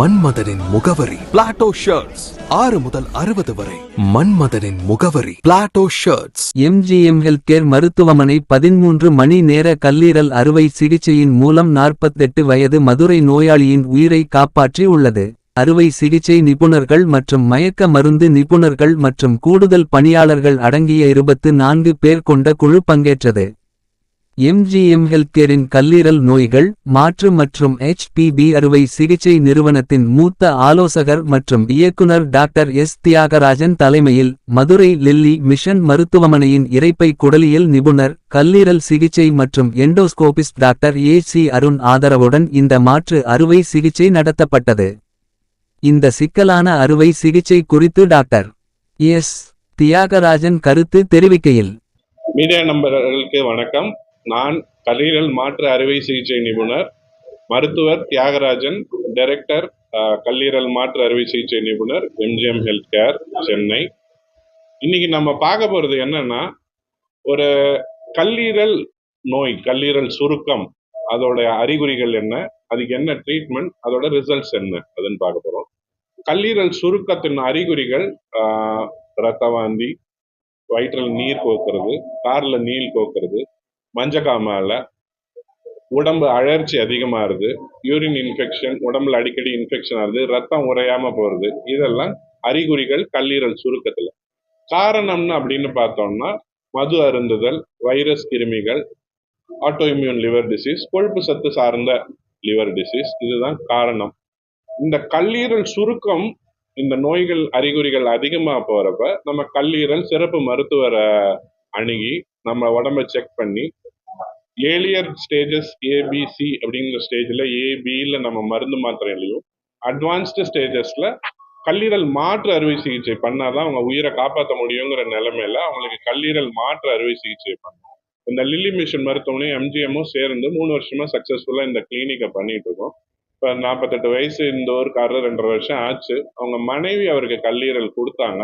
மன்மதனின் முகவரி. Plato shirts ஆறு முதல் அறுபது வரை. மன்மதனின் முகவரி. Plato shirts MGM health care மருத்துவமனை பதிமூன்று மணி நேர கல்லீரல் அறுவை சிகிச்சையின் மூலம் நாற்பத்தெட்டு வயது மதுரை நோயாளியின் உயிரை காப்பாற்றி உள்ளது. அறுவை சிகிச்சை நிபுணர்கள் மற்றும் மயக்க மருந்து நிபுணர்கள் மற்றும் கூடுதல் பணியாளர்கள் அடங்கிய இருபத்து நான்கு பேர் கொண்ட குழு பங்கேற்றது. எம்ஜிஎம் ஹெல்த்கேரின் கல்லீரல் நோய்கள் மாற்று மற்றும் HPB அறுவை சிகிச்சை நிறுவனத்தின் மூத்த ஆலோசகர் மற்றும் இயக்குனர் டாக்டர் எஸ். தியாகராஜன் தலைமையில் மதுரை லில்லி மிஷன் மருத்துவமனையின் இறைப்பை குடலியல் நிபுணர் கல்லீரல் சிகிச்சை மற்றும் endoscopist doctor A. C. Arun ஆதரவுடன் இந்த மாற்று அறுவை சிகிச்சை நடத்தப்பட்டது. இந்த சிக்கலான அறுவை சிகிச்சை குறித்து டாக்டர் எஸ். தியாகராஜன் கருத்து தெரிவிக்கையில். மீடியா நண்பர்களுக்கு வணக்கம். நான் கல்லீரல் மாற்று அறுவை சிகிச்சை நிபுணர் மருத்துவர் தியாகராஜன் டைரக்டர் கல்லீரல் மாற்று அறுவை சிகிச்சை நிபுணர் எம்ஜிஎம் ஹெல்த் கேர் சென்னை. இன்னைக்கு நம்ம பார்க்க போறது என்னன்னா ஒரு கல்லீரல் நோய் கல்லீரல் சுருக்கம் அதோட அறிகுறிகள் என்ன அதுக்கு என்ன ட்ரீட்மெண்ட் அதோட ரிசல்ட்ஸ் என்ன அதுன்னு பார்க்க போறோம். கல்லீரல் சுருக்கத்தின் அறிகுறிகள் ரத்தவாந்தி ரத்த வாந்தி வயிற்றில் நீர் கோக்குறது கார்ல நீர் கோக்குறது மஞ்சக்காமால உடம்பு அழற்சி அதிகமாகுது யூரின் இன்ஃபெக்ஷன் உடம்புல அடிக்கடி இன்ஃபெக்ஷன் ஆகுது ரத்தம் உறையாமல் போகிறது இதெல்லாம் அறிகுறிகள் கல்லீரல் சுருக்கத்தில். காரணம்னு அப்படின்னு பார்த்தோம்னா மது அருந்துதல் வைரஸ் கிருமிகள் ஆட்டோஇம்யூன் லிவர் டிசீஸ் கொழுப்பு சத்து சார்ந்த லிவர் டிசீஸ் இதுதான் காரணம். இந்த கல்லீரல் சுருக்கம் இந்த நோய்கள் அறிகுறிகள் அதிகமாக போகிறப்ப நம்ம கல்லீரல் சிறப்பு மருத்துவரை அணுகி நம்ம உடம்ப செக் பண்ணி ஏலியர் ஸ்டேஜஸ் ஏபிசி அப்படிங்கிற ஸ்டேஜ்ல ஏபியில் நம்ம மருந்து மாத்திரையிலையும் அட்வான்ஸ்டு ஸ்டேஜஸ்ல கல்லீரல் மாற்று அறுவை சிகிச்சை பண்ணாதான் அவங்க உயிரை காப்பாற்ற முடியுங்கிற நிலைமையில அவங்களுக்கு கல்லீரல் மாற்று அறுவை சிகிச்சை பண்ணோம் இந்த லில்லி மிஷன் மருத்துவமனையும் எம்ஜிஎம்மும் சேர்ந்து மூணு வருஷமா சக்சஸ்ஃபுல்லா இந்த கிளினிக்கை பண்ணிட்டு இருக்கோம். இப்போ நாற்பத்தெட்டு வயசு இந்த ஊருக்காரர் ரெண்டரை வருஷம் ஆச்சு. அவங்க மனைவி அவருக்கு கல்லீரல் கொடுத்தாங்க.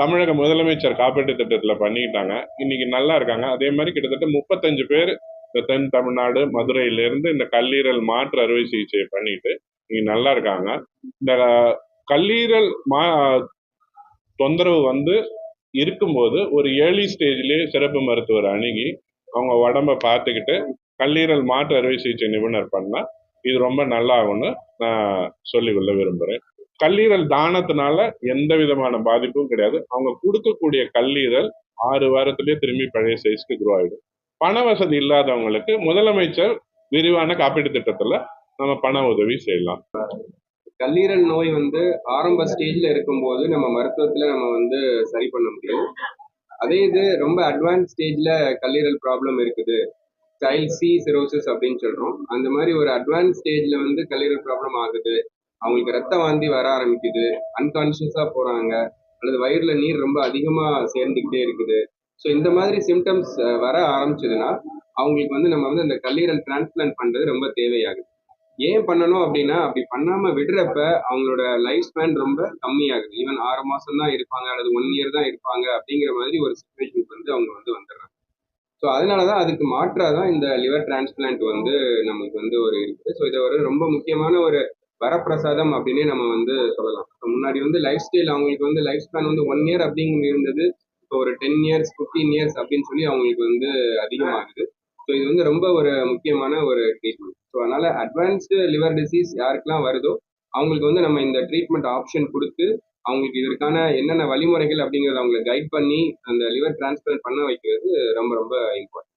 தமிழக முதலமைச்சர் காப்பீட்டு திட்டத்துல பண்ணிக்கிட்டாங்க இன்னைக்கு நல்லா இருக்காங்க. அதே மாதிரி கிட்டத்தட்ட முப்பத்தஞ்சு பேர் இந்த தென் தமிழ்நாடு மதுரையில இருந்து இந்த கல்லீரல் மாற்று அறுவை சிகிச்சையை பண்ணிட்டு இங்க நல்லா இருக்காங்க. இந்த கல்லீரல் மா தொந்தரவு வந்து இருக்கும்போது ஒரு ஏர்லி ஸ்டேஜ்லயே சிறப்பு மருத்துவர் அணுகி அவங்க உடம்ப பார்த்துக்கிட்டு கல்லீரல் மாற்று அறுவை சிகிச்சை நிபுணர் பண்ணா இது ரொம்ப நல்லாகும்னு நான் சொல்லிக்கொள்ள விரும்புறேன். கல்லீரல் தானத்தினால எந்த விதமான பாதிப்பும் கிடையாது. அவங்க கொடுக்கக்கூடிய கல்லீரல் ஆறு வாரத்திலேயே திரும்பி பழைய சைஸ்க்கு குரோ ஆயிடும். பண வசதி இல்லாதவங்களுக்கு முதலமைச்சர் விரிவான காப்பீட்டு திட்டத்துல நம்ம பண உதவி செய்யலாம். கல்லீரல் நோய் வந்து ஆரம்ப ஸ்டேஜ்ல இருக்கும்போது நம்ம மருத்துவத்துல நம்ம வந்து சரி பண்ண முடியும். அதே இது ரொம்ப அட்வான்ஸ் ஸ்டேஜ்ல கல்லீரல் ப்ராப்ளம் இருக்குது. ஸ்டைல் சி சிரோசிஸ் அப்படின்னு சொல்றோம். அந்த மாதிரி ஒரு அட்வான்ஸ் ஸ்டேஜ்ல வந்து கல்லீரல் ப்ராப்ளம் ஆகுது. அவங்களுக்கு ரத்த வாந்தி வர ஆரம்பிக்குது. அன்கான்சியஸா போறாங்க. அல்லது வயிறுல நீர் ரொம்ப அதிகமா சேர்ந்துக்கிட்டே இருக்குது. ஸோ இந்த மாதிரி சிம்டம்ஸ் வர ஆரம்பிச்சதுன்னா அவங்களுக்கு வந்து நம்ம வந்து அந்த கல்லீரல் டிரான்ஸ்பிளான்ட் பண்ணுறது ரொம்ப தேவையாகுது. ஏன் பண்ணணும் அப்படின்னா அப்படி பண்ணாமல் விடுறப்ப அவங்களோட லைஃப் ஸ்பேன் ரொம்ப கம்மியாகுது. ஈவன் ஆறு மாதம் தான் இருப்பாங்க அல்லது ஒன் இயர் தான் இருப்பாங்க அப்படிங்கிற மாதிரி ஒரு சுச்சுவேஷனுக்கு வந்து அவங்க வந்து வந்துடுறாங்க. ஸோ அதனால தான் அதுக்கு மாற்றாக தான் இந்த லிவர் டிரான்ஸ்பிளான்ட் வந்து நமக்கு வந்து ஒரு இருக்குது ஸோ இதை ஒரு ரொம்ப முக்கியமான ஒரு வரப்பிரசாதம் அப்படின்னே நம்ம வந்து சொல்லலாம். முன்னாடி வந்து லைஃப் ஸ்டைல் அவங்களுக்கு வந்து லைஃப் ஸ்பேன் வந்து ஒன் இயர் அப்படிங்கிறது இருந்தது. இப்போ ஒரு டென் இயர்ஸ் ஃபிஃப்டீன் இயர்ஸ் அப்படின்னு சொல்லி அவங்களுக்கு வந்து அதிகமாகுது ஸோ இது வந்து ரொம்ப ஒரு முக்கியமான ஒரு ட்ரீட்மெண்ட் ஸோ அதனால அட்வான்ஸ்டு லிவர் டிசீஸ் யாருக்கெல்லாம் வருதோ அவங்களுக்கு வந்து நம்ம இந்த ட்ரீட்மெண்ட் ஆப்ஷன் கொடுத்து அவங்களுக்கு இதற்கான என்னென்ன வழிமுறைகள் அப்படிங்கிறத அவங்களை கைட் பண்ணி அந்த லிவர் டிரான்ஸ்பிளான்ட் பண்ண வைக்கிறது ரொம்ப ரொம்ப important